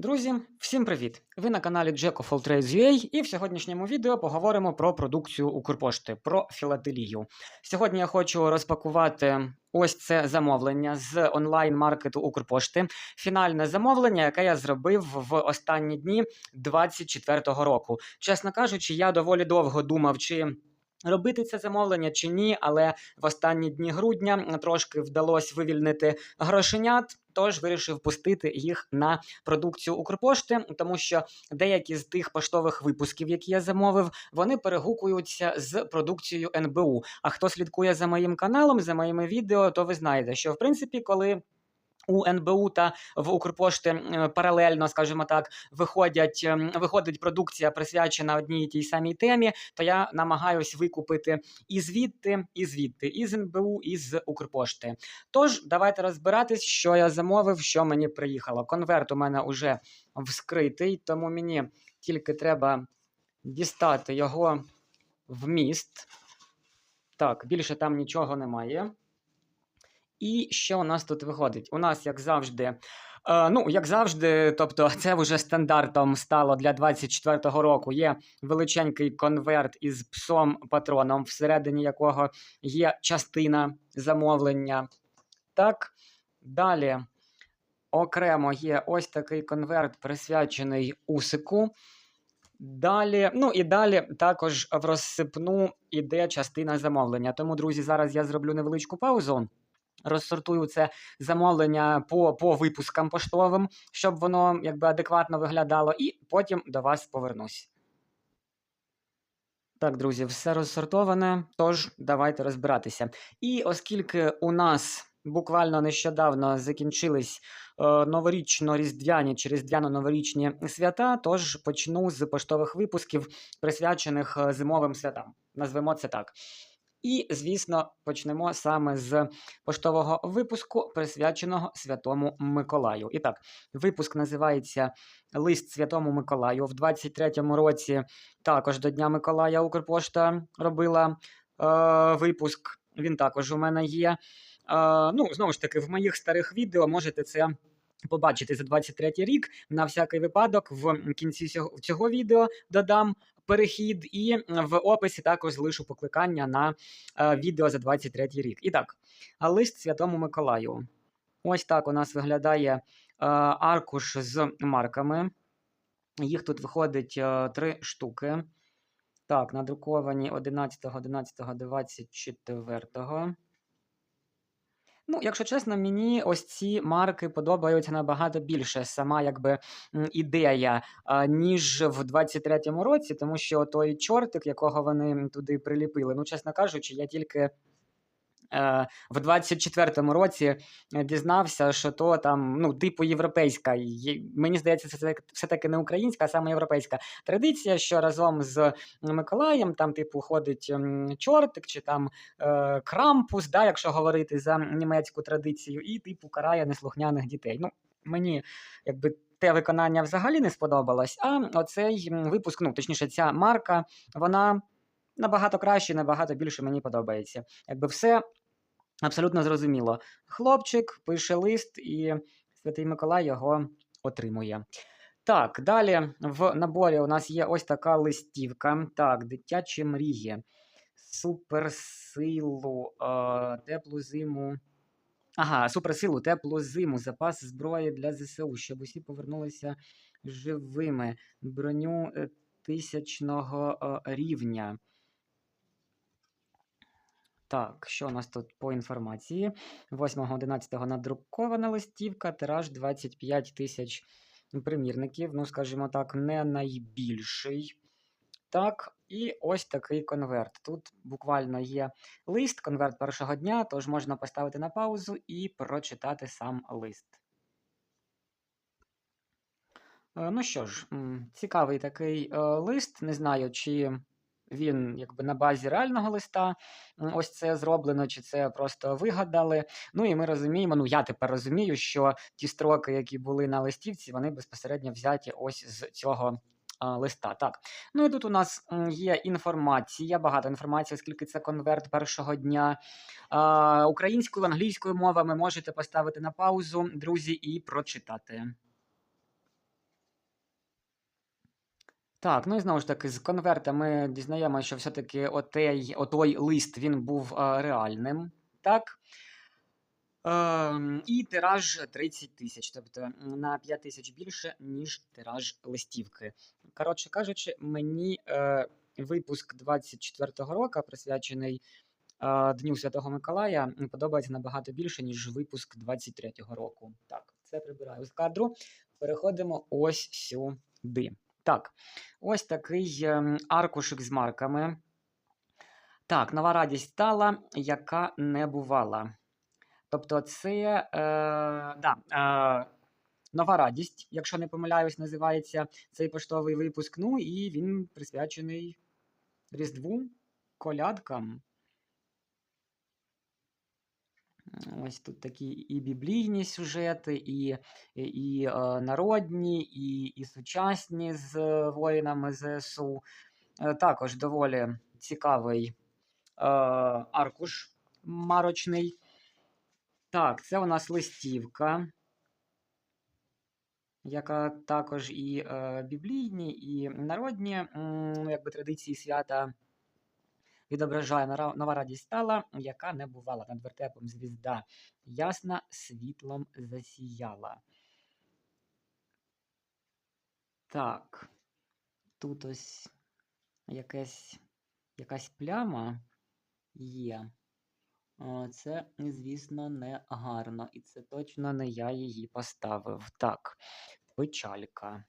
Друзі, всім привіт! Ви на каналі Jack of All Trades UA, і в сьогоднішньому відео поговоримо про продукцію Укрпошти, про філателію. Сьогодні я хочу розпакувати ось це замовлення з онлайн-маркету Укрпошти. Фінальне замовлення, яке я зробив в останні дні 24-го року. Чесно кажучи, я доволі довго думав, чи. Робити це замовлення чи ні, але в останні дні грудня трошки вдалося вивільнити грошенят, тож вирішив пустити їх на продукцію Укрпошти, тому що деякі з тих поштових випусків, які я замовив, вони перегукуються з продукцією НБУ. А хто слідкує за моїм каналом, за моїми відео, то ви знаєте, що в принципі, коли у НБУ та в Укрпошти паралельно, скажімо так, виходять ем, виходить продукція, присвячена одній і тій самій темі. То я намагаюсь викупити і звідти, і звідти, і з НБУ, і з Укрпошти. Тож давайте розбиратись, що я замовив, що мені приїхало. Конверт у мене вже вскритий, тому мені тільки треба дістати його вміст. Так, більше там нічого немає. І що у нас тут виходить? У нас, як завжди, е, ну, як завжди, тобто, це вже стандартом стало для 24-го року. Є величенький конверт із псом-патроном, всередині якого є частина замовлення. Так, далі окремо є ось такий конверт, присвячений усику. Далі, ну і далі також в розсипну іде частина замовлення. Тому, друзі, зараз я зроблю невеличку паузу розсортую це замовлення по по випускам поштовим, щоб воно якби адекватно виглядало, і потім до вас повернусь. Так, друзі, все розсортоване, тож давайте розбиратися. І оскільки у нас буквально нещодавно закінчились е, новорічно-різдвяні чи різдвяно-новорічні свята, тож почну з поштових випусків, присвячених е, зимовим святам. Назвемо це так. І, звісно, почнемо саме з поштового випуску, присвяченого Святому Миколаю. І так, випуск називається Лист Святому Миколаю. В 23-му році також до Дня Миколая Укрпошта робила е, випуск. Він також у мене є. Е, ну, знову ж таки, в моїх старих відео можете це. Побачити за 23 рік на всякий випадок в кінці цього, відео додам перехід, і в описі також залишу покликання на е, відео за 23 рік. І так, лист Святому Миколаю. Ось так у нас виглядає е, аркуш з марками. Їх тут виходить е, три штуки. Так, надруковані 11, 11, 24. Ну, якщо чесно, мені ось ці марки подобаються набагато більше сама якби ідея, ніж в 23-му році, тому що той чортик, якого вони туди приліпили, ну, чесно кажучи, я тільки в 24-му році е, дізнався, що то там, ну, типу європейська. Мені здається, це все-таки не українська, а саме європейська традиція, що разом з Миколаєм там, типу, ходить чортик чи там е, крампус, да, якщо говорити за німецьку традицію, і типу карає неслухняних дітей. Ну, Мені якби. Те виконання взагалі не сподобалось, а оцей випуск, ну точніше, ця марка, вона набагато краще, набагато більше мені подобається. Якби все Абсолютно зрозуміло. Хлопчик пише лист, і Святий Миколай його отримує. Так, далі в наборі у нас є ось така листівка. Так, дитячі мрії, суперсилу, е, теплу зиму. Ага, суперсилу, теплу зиму, запас зброї для ЗСУ, щоб усі повернулися живими, броню е, тисячного е, рівня. Так, що у нас тут по інформації? 8.11 надрукована листівка, тираж 25 тисяч примірників. Ну, скажімо так, не найбільший. Так, і ось такий конверт. Тут буквально є лист, конверт першого дня, тож можна поставити на паузу і прочитати сам лист. Е, ну що ж, цікавий такий е, лист. Не знаю, чи він якби на базі реального листа ось це зроблено, чи це просто вигадали. Ну і ми розуміємо, ну я тепер розумію, що ті строки, які були на листівці, вони безпосередньо взяті ось з цього. Листа, так. Ну і тут у нас є інформація, багато інформації, оскільки це конверт першого дня. Українською, англійською мовами можете поставити на паузу, друзі, і прочитати. Так, ну і знову ж таки, з конверта ми дізнаємося, що все-таки отей, отой лист він був е, реальним. Так. Ем, і тираж 30 тисяч, тобто на 5 тисяч більше, ніж тираж листівки. Коротше кажучи, мені е, випуск 24-го року, присвячений е, Дню Святого Миколая, подобається набагато більше, ніж випуск 23-го року. Так, це прибираю з кадру. Переходимо ось сюди. Так, ось такий ем, аркушик з марками. Так, нова радість стала, яка не бувала. Тобто, це е, да, е, нова радість, якщо не помиляюсь, називається цей поштовий випуск. Ну і він присвячений Різдву, колядкам. Ось тут такі і біблійні сюжети, і, і, народні, і, і сучасні з е, воїнами ЗСУ. Е, також доволі цікавий е, аркуш марочний. Так, це у нас листівка, яка також і е, біблійні, і народні якби традиції свята відображає нова радість стала, яка не бувала над вертепом звізда. Ясна світлом засіяла. Так, тут ось якась, якась пляма є. Це, звісно, не гарно, і це точно не я її поставив. Так, печалька.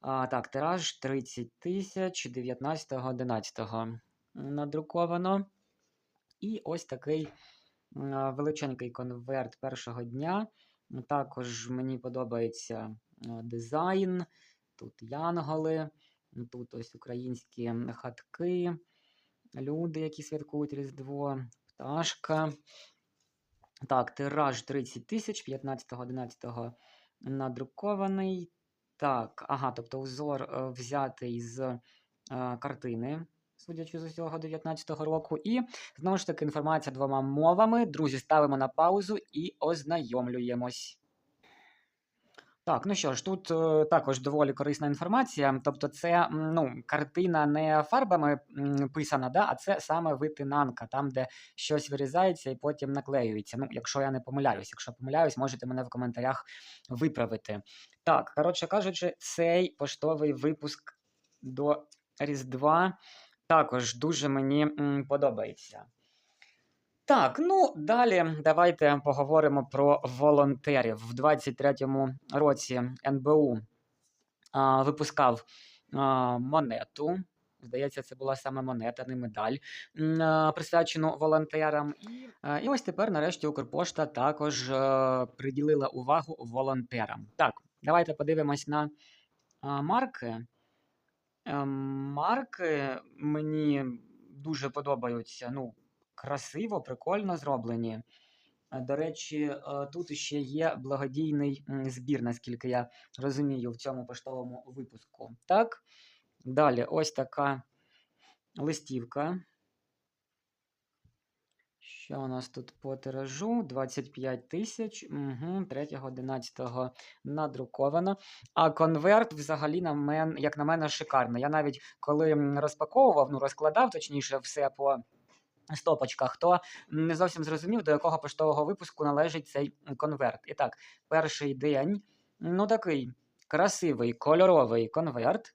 А, так, тираж 30 тисяч 19.11 надруковано. І ось такий величенький конверт першого дня. Також мені подобається дизайн. Тут янголи, тут ось українські хатки, люди, які святкують Різдво, пташка. Так, тираж 30 тисяч 15.11 надрукований. Так, ага, тобто узор е, взятий з е, картини, судячи з усього 19-го року. І знову ж таки інформація двома мовами. Друзі, ставимо на паузу і ознайомлюємось. Так, ну що ж, тут е, також доволі корисна інформація. Тобто, це ну, картина не фарбами писана, да, а це саме витинанка, там, де щось вирізається і потім наклеюється. Ну, якщо я не помиляюсь. Якщо помиляюсь, можете мене в коментарях виправити. Так, коротше кажучи, цей поштовий випуск до Різдва також дуже мені подобається. Так, ну далі давайте поговоримо про волонтерів. В 23-му році НБУ а, випускав а, монету. Здається, це була саме монета, не медаль, присвячену волонтерам. І, ось тепер, нарешті, Укрпошта також е, приділила увагу волонтерам. Так, давайте подивимось на марки. Е, Марки мені дуже подобаються. Ну, красиво, прикольно зроблені. Е, До речі, е, тут ще є благодійний збір, наскільки я розумію, в цьому поштовому випуску. Так, далі ось така листівка. Що у нас тут по тиражу? 25 тисяч. Угу, 3.11 надруковано. А конверт взагалі на мен, як на мене, шикарний. Я навіть коли розпаковував, ну розкладав точніше все по стопочках, то не зовсім зрозумів, до якого поштового випуску належить цей конверт. І так, перший день, ну такий красивий кольоровий конверт.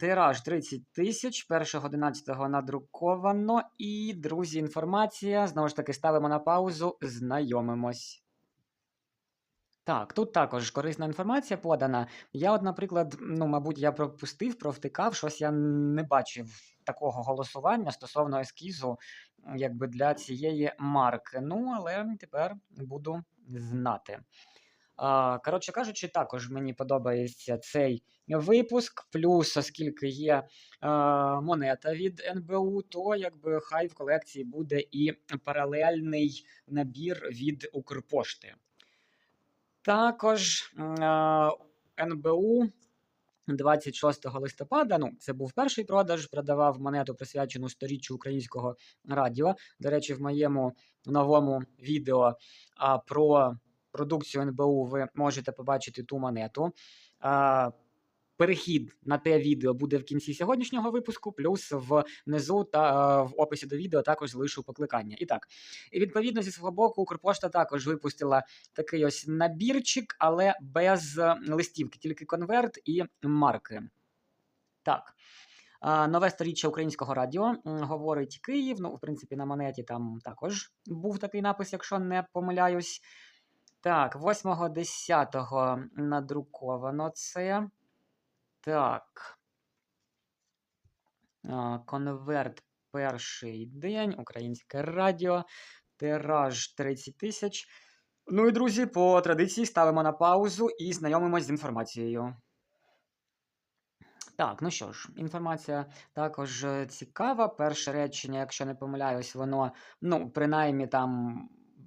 Тираж 30 тисяч, 1.11 надруковано. І, друзі, інформація. Знову ж таки, ставимо на паузу, знайомимось. Так, тут також корисна інформація подана. Я, от, наприклад, ну, мабуть, я пропустив, провтикав, щось я не бачив такого голосування стосовно ескізу, якби для цієї марки. Ну, але тепер буду знати. Коротше кажучи, також мені подобається цей випуск. Плюс, оскільки є монета від НБУ, то якби хай в колекції буде і паралельний набір від Укрпошти. Також НБУ 26 листопада, ну, це був перший продаж, продавав монету, присвячену сторіччю українського радіо. До речі, в моєму новому відео про продукцію НБУ ви можете побачити ту монету. Перехід на те відео буде в кінці сьогоднішнього випуску, плюс внизу та е, в описі до відео також залишу покликання. І так, і відповідно зі свого боку, Укрпошта також випустила такий ось набірчик, але без е, листівки, тільки конверт і марки. Так. Нове сторіччя українського радіо говорить Київ. Ну, в принципі, на монеті там також був такий напис, якщо не помиляюсь. Так, 8.10 надруковано це. Так. Конверт перший день, українське радіо, тираж 30 тисяч. Ну і друзі, по традиції ставимо на паузу і знайомимось з інформацією. Так, ну що ж, інформація також е, цікава. Перше речення, якщо не помиляюсь, воно, ну, принаймні там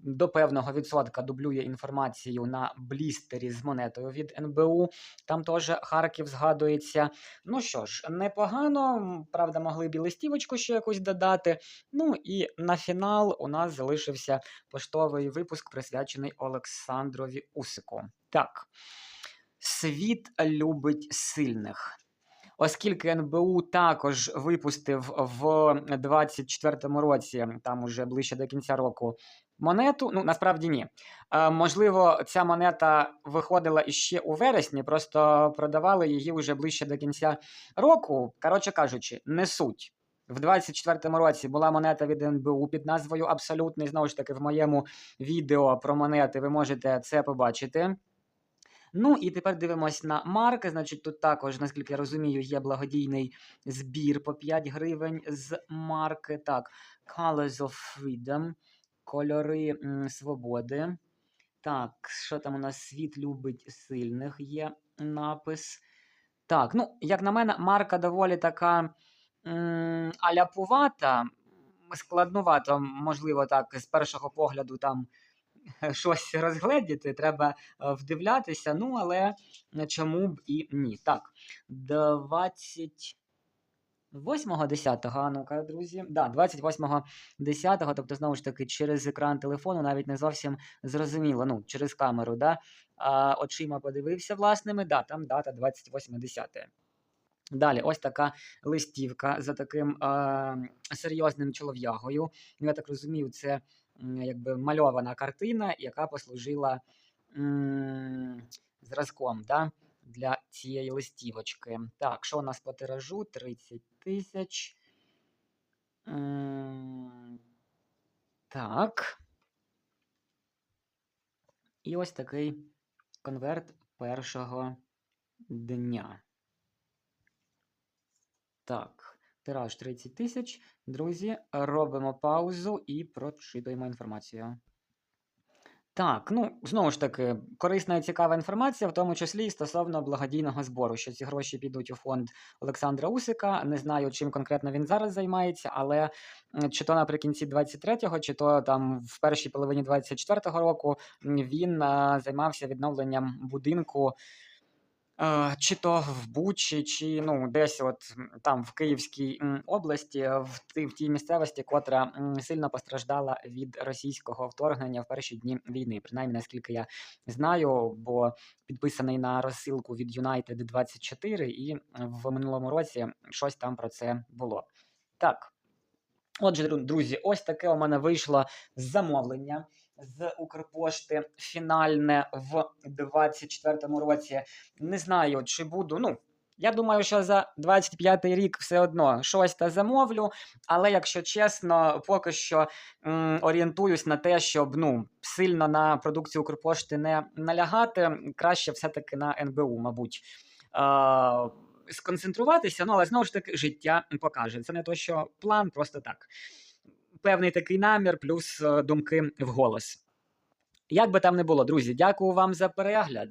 до певного відсотка дублює інформацію на блістері з монетою від НБУ. Там теж Харків згадується. Ну що ж, непогано, правда, могли б і листівочку ще якусь додати. Ну і на фінал у нас залишився поштовий випуск, присвячений Олександрові Усику. Так. Світ любить сильних. Оскільки НБУ також випустив в 24-му році, там уже ближче до кінця року, монету. Ну, насправді ні. Е, можливо, ця монета виходила іще у вересні, просто продавали її вже ближче до кінця року. Коротше кажучи, не суть. В 24-му році була монета від НБУ під назвою Абсолютний. Знову ж таки, в моєму відео про монети ви можете це побачити. Ну і тепер дивимось на марки. Значить, тут також, наскільки я розумію, є благодійний збір по 5 гривень з марки. Так, Colors of Freedom, кольори свободи. Так, що там у нас світ любить сильних є напис. Так, ну, як на мене, марка доволі така аляпувата, складнувато, можливо, так, з першого погляду там щось розгледіти, треба е, вдивлятися. Ну, але чому б і ні. Так, 28.10, а ну-ка, друзі. Да, 28.10, тобто, знову ж таки, через екран телефону навіть не зовсім зрозуміло. Ну, через камеру, да? а, очима подивився власними, да, там дата 28.10. Далі, ось така листівка за таким е, серйозним чолов'ягою. Ну, Я так розумію, це якби мальована картина, яка послужила м, зразком да, для цієї листівочки. Так, що у нас по тиражу? 30 тисяч. Так. І ось такий конверт першого дня. Так, тираж 30 тисяч. Друзі, робимо паузу і прочитуємо інформацію. Так, ну знову ж таки, корисна і цікава інформація, в тому числі і стосовно благодійного збору, що ці гроші підуть у фонд Олександра Усика. Не знаю, чим конкретно він зараз займається, але чи то наприкінці 23-го, чи то там в першій половині 24-го року він а, займався відновленням будинку. Е, Чи то в Бучі, чи ну десь, от там в Київській області, в в тій місцевості, котра сильно постраждала від російського вторгнення в перші дні війни. Принаймні, наскільки я знаю, бо підписаний на розсилку від United 24, і в минулому році щось там про це було. Так. Отже, друзі, ось таке у мене вийшло замовлення з Укрпошти фінальне в 24-му році. Не знаю, чи буду. Ну, я думаю, що за 25-й рік все одно щось та замовлю. Але якщо чесно, поки що м, орієнтуюсь на те, щоб ну, сильно на продукцію Укрпошти не налягати, краще все-таки на НБУ, мабуть. Е, сконцентруватися, ну але знову ж таки життя покаже. Це не то, що план, просто так. Певний такий намір, плюс думки думки вголос. Як би там не було, друзі, дякую вам за перегляд.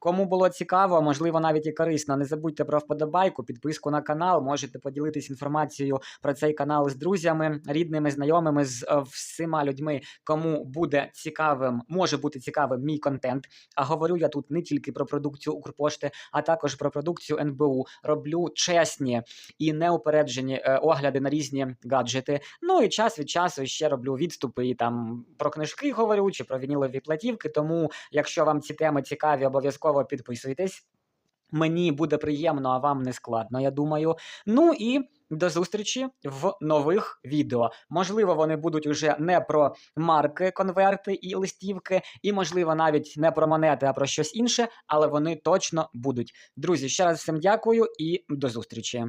Кому було цікаво, можливо, навіть і корисно, не забудьте про вподобайку, підписку на канал. Можете поділитись інформацією про цей канал з друзями, рідними, знайомими, з е, всіма людьми, кому буде цікавим, може бути цікавим мій контент. А говорю я тут не тільки про продукцію Укрпошти, а також про продукцію НБУ. Роблю чесні і неупереджені е, огляди на різні гаджети. Ну і час від часу ще роблю відступи і там про книжки говорю чи про вінілові платівки. Тому, якщо вам ці теми цікаві, обов'язково підписуйтесь. Мені буде приємно, а вам не складно, я думаю. Ну і до зустрічі в нових відео. Можливо, вони будуть уже не про марки, конверти і листівки, і, можливо, навіть не про монети, а про щось інше, але вони точно будуть. Друзі, ще раз всім дякую і до зустрічі.